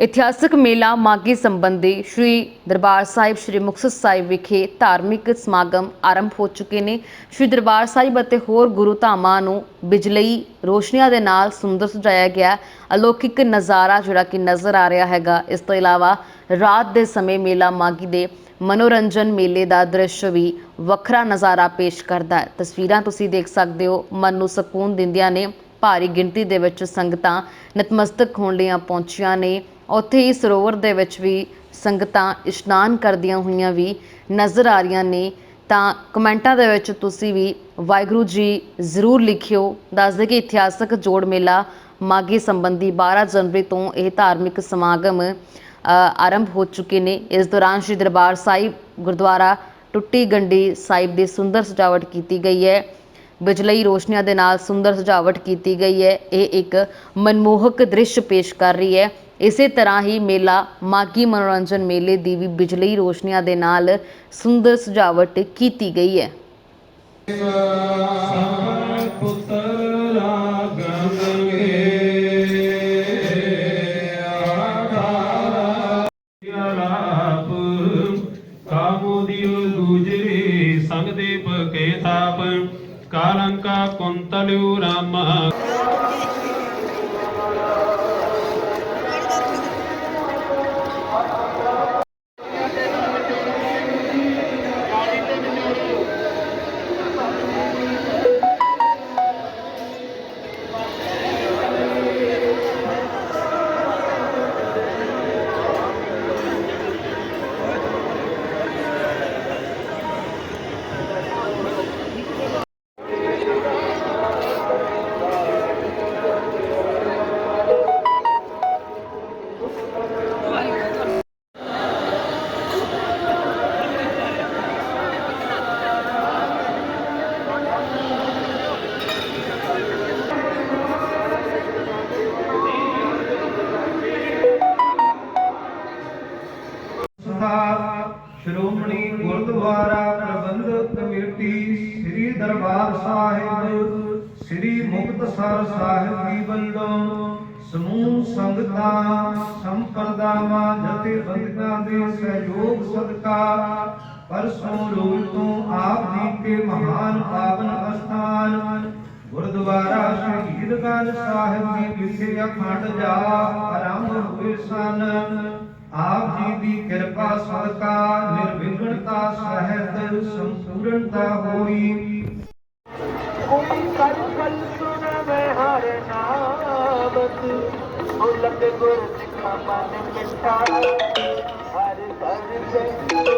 ਇਤਿਹਾਸਕ ਮੇਲਾ ਮਾਗੀ ਸੰਬੰਧੀ ਸ਼੍ਰੀ ਦਰਬਾਰ ਸਾਹਿਬ, ਸ਼੍ਰੀ ਮੁਕਤਸਰ ਸਾਹਿਬ ਵਿਖੇ ਧਾਰਮਿਕ ਸਮਾਗਮ ਆਰੰਭ ਹੋ ਚੁੱਕੇ ਨੇ। ਸ਼੍ਰੀ ਦਰਬਾਰ ਸਾਹਿਬ ਅਤੇ ਹੋਰ ਗੁਰੂ ਧਾਮਾਂ ਨੂੰ ਬਿਜਲਈ ਰੋਸ਼ਨੀਆਂ ਦੇ ਨਾਲ ਸੁੰਦਰ ਸਜਾਇਆ ਗਿਆ ਅਲੌਕਿਕ ਨਜ਼ਾਰਾ ਜਿਹੜਾ ਕਿ ਨਜ਼ਰ ਆ ਰਿਹਾ ਹੈਗਾ। ਇਸ ਤੋਂ ਇਲਾਵਾ ਰਾਤ ਦੇ ਸਮੇਂ ਮੇਲਾ ਮਾਗੀ ਦੇ ਮਨੋਰੰਜਨ ਮੇਲੇ ਦਾ ਦ੍ਰਿਸ਼ ਵੀ ਵੱਖਰਾ ਨਜ਼ਾਰਾ ਪੇਸ਼ ਕਰਦਾ ਹੈ। ਤਸਵੀਰਾਂ ਤੁਸੀਂ ਦੇਖ ਸਕਦੇ ਹੋ। ਮਨ ਨੂੰ ਸਕੂਨ ਦਿੰਦੀਆਂ ਨੇ ਭਾਰੀ ਗਿਣਤੀ ਦੇ ਵਿੱਚ ਸੰਗਤਾਂ ਨਤਮਸਤਕ ਹੋਣ ਲਈ ਪਹੁੰਚੀਆਂ ਨੇ। ਉੱਥੇ ਹੀ ਸਰੋਵਰ ਦੇ ਵਿੱਚ ਵੀ ਸੰਗਤਾਂ ਇਸ਼ਨਾਨ ਕਰਦੀਆਂ ਹੋਈਆਂ ਵੀ ਨਜ਼ਰ ਆ ਰਹੀਆਂ ਨੇ। ਤਾਂ ਕਮੈਂਟਾਂ ਦੇ ਵਿੱਚ ਤੁਸੀਂ ਵੀ ਵਾਹਿਗੁਰੂ ਜੀ ਜ਼ਰੂਰ ਲਿਖਿਓ। ਦੱਸਦੇ ਕਿ ਇਤਿਹਾਸਕ ਜੋੜ ਮੇਲਾ ਮਾਗੀ ਸੰਬੰਧੀ 12 ਜਨਵਰੀ ਤੋਂ ਇਹ ਧਾਰਮਿਕ ਸਮਾਗਮ ਆਰੰਭ ਹੋ ਚੁੱਕੇ ਨੇ। ਇਸ ਦੌਰਾਨ ਸ਼੍ਰੀ ਦਰਬਾਰ ਸਾਹਿਬ ਗੁਰਦੁਆਰਾ ਟੁੱਟੀ ਗੰਡੀ ਸਾਹਿਬ ਦੀ ਸੁੰਦਰ ਸਜਾਵਟ ਕੀਤੀ ਗਈ ਹੈ। ਬਿਜਲਈ ਰੋਸ਼ਨੀਆਂ ਦੇ ਨਾਲ ਸੁੰਦਰ ਸਜਾਵਟ ਕੀਤੀ ਗਈ ਹੈ। ਇਹ ਇੱਕ ਮਨਮੋਹਕ ਦ੍ਰਿਸ਼ ਪੇਸ਼ ਕਰ ਰਹੀ ਹੈ। ਇਸੇ ਤਰ੍ਹਾਂ ਹੀ ਮੇਲਾ ਮਾਗੀ ਮਨੋਰੰਜਨ ਮੇਲੇ ਦੀ ਵੀ ਬਿਜਲਈ ਰੋਸ਼ਨੀਆਂ ਦੇ ਨਾਲ ਸੁੰਦਰ ਸਜਾਵਟ ਕੀਤੀ ਗਈ ਹੈ। ਪੁੱਤਰ ਰਾਗੰਗੇ ਆਧਾਰਾ ਗੁਰਦੁਆਰਾ ਪ੍ਰਬੰਧਕ ਕਮੇਟੀ ਸ੍ਰੀ ਦਰਬਾਰ ਸਾਹਿਬ, ਸ੍ਰੀ ਮੁਕਤਸਰ ਸਾਹਿਬ ਜੀ ਵੱਲੋਂ ਸਮੂਹ ਸੰਗਤਾਂ, ਸੰਪਰਦਾਵਾਂ ਜਥੇਬੰਦੀਆਂ ਦੇ ਸਹਿਯੋਗ ਸਦਕਾ ਪਰਸੋਂ ਰੋਜ਼ ਤੋਂ ਆਪ ਜੀ ਕੇ ਮਹਾਨ ਪਾਵਨ ਅਸਥਾਨ ਗੁਰਦੁਆਰਾ ਸ਼ਹੀਦਗੰਜ ਸਾਹਿਬ ਜੀ ਵਿਖੇ ਅਖੰਡ ਜਾਪ ਆਰੰਭ ਹੋਏ ਸਨ। ਆਪ ਜੀ ਦੀ ਕਿਰਪਾ ਸਦਕਾ ਨਿਰਵਿਘਨਤਾ ਸੰਪੂਰਨਤਾ ਹੋਈ। ਕੋਈ ਕਰ ਫਲ ਸੁਣਵੇ ਹਰ ਨਾਮਤ। ਬੁਲੰਦ ਗੁਰ ਸਿੱਖਾ ਮਨ ਮਿੱਠਾ ਹਰ ਦਰ ਤੇ